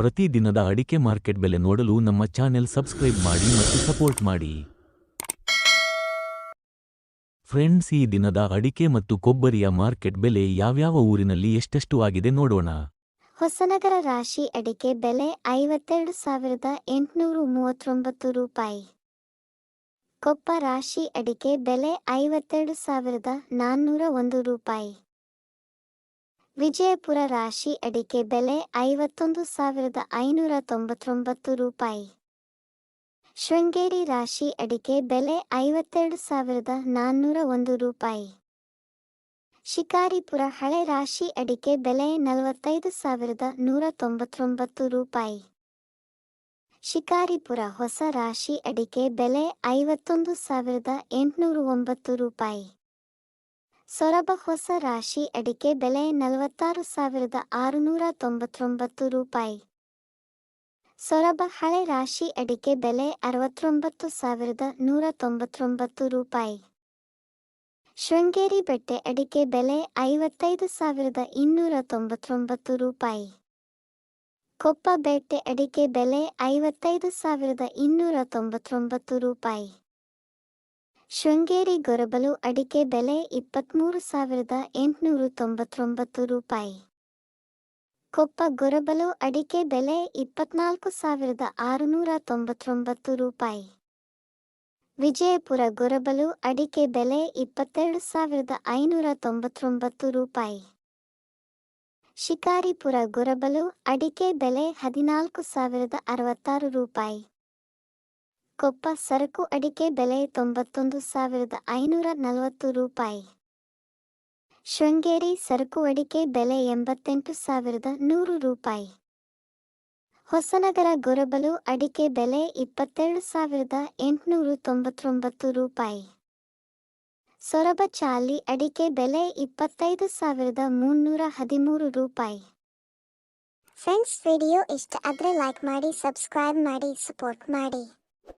ಪ್ರತಿ ದಿನದ ಅಡಿಕೆ ಮಾರ್ಕೆಟ್ ಬೆಲೆ ನೋಡಲು ನಮ್ಮ ಚಾನೆಲ್ ಸಬ್ಸ್ಕ್ರೈಬ್ ಮಾಡಿ ಮತ್ತು ಸಪೋರ್ಟ್ ಮಾಡಿ. ಫ್ರೆಂಡ್ಸ್, ಈ ದಿನದ ಅಡಿಕೆ ಮತ್ತು ಕೊಬ್ಬರಿಯ ಮಾರ್ಕೆಟ್ ಬೆಲೆ ಯಾವ್ಯಾವ ಊರಿನಲ್ಲಿ ಎಷ್ಟೆಷ್ಟು ಆಗಿದೆ ನೋಡೋಣ. ಹೊಸನಗರ ರಾಶಿ ಅಡಿಕೆ ಬೆಲೆ ಐವತ್ತೆರಡು ಸಾವಿರದ ಎಂಟುನೂರು ಮೂವತ್ತೊಂಬತ್ತು ರೂಪಾಯಿ. ಕೊಪ್ಪ ರಾಶಿ ಅಡಿಕೆ ಬೆಲೆ ಐವತ್ತೆರಡು ಸಾವಿರದ ನಾನ್ನೂರ ಒಂದು ರೂಪಾಯಿ. ವಿಜಯಪುರ ರಾಶಿ ಅಡಿಕೆ ಬೆಲೆ ಐವತ್ತೊಂದು ಸಾವಿರದ ಐನೂರ ತೊಂಬತ್ತೊಂಬತ್ತು ರೂಪಾಯಿ. ಶೃಂಗೇರಿ ರಾಶಿ ಅಡಿಕೆ ಬೆಲೆ ಐವತ್ತೆರಡು ಸಾವಿರದ ನಾನ್ನೂರ ಒಂದು ರೂಪಾಯಿ. ಶಿಕಾರಿಪುರ ಹಳೆ ರಾಶಿ ಅಡಿಕೆ ಬೆಲೆ ನಲವತ್ತೈದು ಸಾವಿರದ ನೂರ ತೊಂಬತ್ತೊಂಬತ್ತು ರೂಪಾಯಿ. ಶಿಕಾರಿಪುರ ಹೊಸ ರಾಶಿ ಅಡಿಕೆ ಬೆಲೆ ಐವತ್ತೊಂದು ಸಾವಿರದ ಎಂಟುನೂರು ಒಂಬತ್ತು ರೂಪಾಯಿ. ಸೊರಬ ಹೊಸ ರಾಶಿ ಅಡಿಕೆ ಬೆಲೆ ನಲವತ್ತಾರು ಸಾವಿರದ ಆರುನೂರ ತೊಂಬತ್ತೊಂಬತ್ತು ರೂಪಾಯಿ. ಸೊರಬ ಹಳೆ ರಾಶಿ ಅಡಿಕೆ ಬೆಲೆ ಅರವತ್ತೊಂಬತ್ತು ಸಾವಿರದ ನೂರ ತೊಂಬತ್ತೊಂಬತ್ತು ರೂಪಾಯಿ. ಶೃಂಗೇರಿ ಬೆಟ್ಟೆ ಅಡಿಕೆ ಬೆಲೆ ಐವತ್ತೈದು ಸಾವಿರದ ಇನ್ನೂರ ತೊಂಬತ್ತೊಂಬತ್ತು ರೂಪಾಯಿ. ಕೊಪ್ಪ ಬೆಟ್ಟೆ ಅಡಿಕೆ ಬೆಲೆ ಐವತ್ತೈದು ಸಾವಿರದ ಇನ್ನೂರ ತೊಂಬತ್ತೊಂಬತ್ತು ರೂಪಾಯಿ. ಶೃಂಗೇರಿ ಗೊರಬಲು ಅಡಿಕೆ ಬೆಲೆ ಇಪ್ಪತ್ತ್ಮೂರು ಸಾವಿರದ ಎಂಟುನೂರು ತೊಂಬತ್ತೊಂಬತ್ತು ರೂಪಾಯಿ. ಕೊಪ್ಪ ಗೊರಬಲು ಅಡಿಕೆ ಬೆಲೆ ಇಪ್ಪತ್ನಾಲ್ಕು ಸಾವಿರದ ಆರುನೂರ ತೊಂಬತ್ತೊಂಬತ್ತು ರೂಪಾಯಿ. ವಿಜಯಪುರ ಗೊರಬಲು ಅಡಿಕೆ ಬೆಲೆ ಇಪ್ಪತ್ತೆರಡು ಸಾವಿರದ ಐನೂರ ತೊಂಬತ್ತೊಂಬತ್ತು ರೂಪಾಯಿ. ಶಿಕಾರಿಪುರ ಗೊರಬಲು ಅಡಿಕೆ ಬೆಲೆ ಹದಿನಾಲ್ಕು ಸಾವಿರದ ಅರವತ್ತಾರು ರೂಪಾಯಿ. ಕೊಪ್ಪ ಸರಕು ಅಡಿಕೆ ಬೆಲೆ ತೊಂಬತ್ತೊಂದು ಸಾವಿರದ ಐನೂರ ನಲವತ್ತು ರೂಪಾಯಿ. ಶೃಂಗೇರಿ ಸರಕು ಅಡಿಕೆ ಬೆಲೆ ಎಂಬತ್ತೆಂಟು ಸಾವಿರದ ನೂರು ರೂಪಾಯಿ. ಹೊಸನಗರ ಗೊರಬಲು ಅಡಿಕೆ ಬೆಲೆ ಇಪ್ಪತ್ತೆರಡು ಸಾವಿರದ ಎಂಟುನೂರು ತೊಂಬತ್ತೊಂಬತ್ತು ರೂಪಾಯಿ. ಸೊರಬ ಚಾಲಿ ಅಡಿಕೆ ಬೆಲೆ ಇಪ್ಪತ್ತೈದು ಸಾವಿರದ ಮುನ್ನೂರ ಹದಿಮೂರು ರೂಪಾಯಿ. ಫ್ರೆಂಡ್ಸ್, ವಿಡಿಯೋ ಇಷ್ಟ ಆದರೆ ಲೈಕ್ ಮಾಡಿ, ಸಬ್ಸ್ಕ್ರೈಬ್ ಮಾಡಿ, ಸಪೋರ್ಟ್ ಮಾಡಿ.